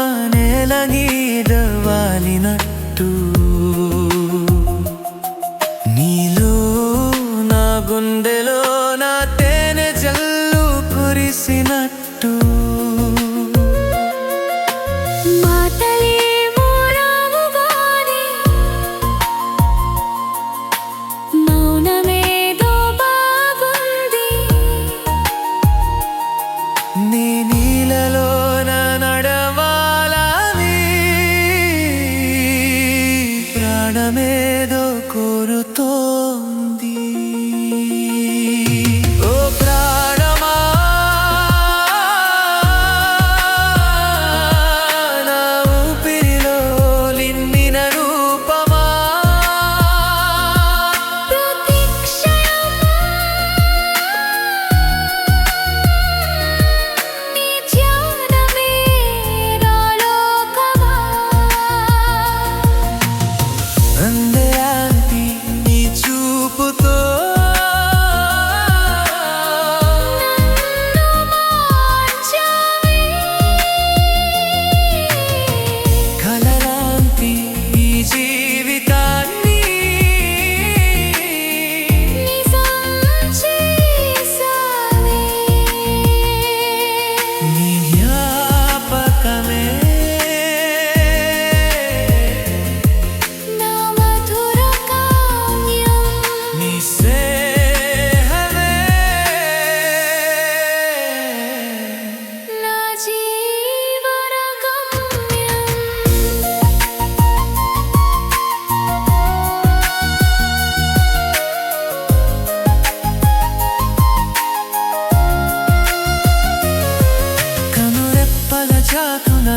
मने लगी めどころと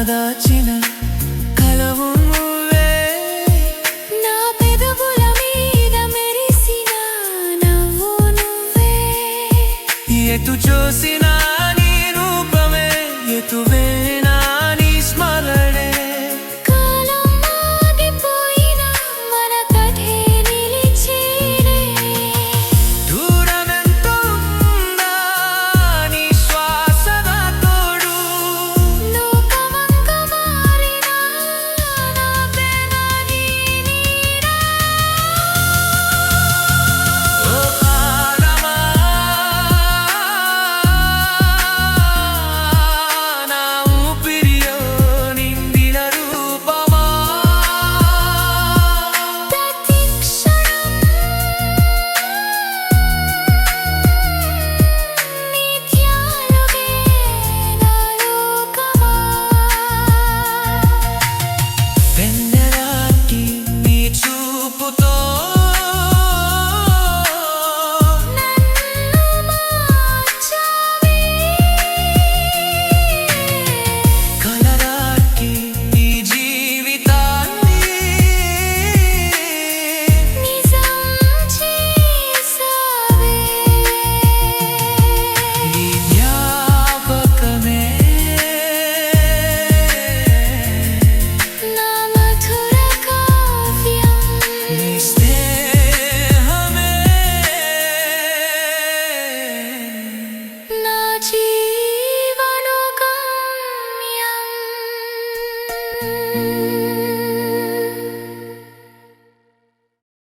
దాచిన కలవు నువ్వే. నా పెదవుల మీద మెరిసిన నవ్వు నీ రూపమే ఎటువే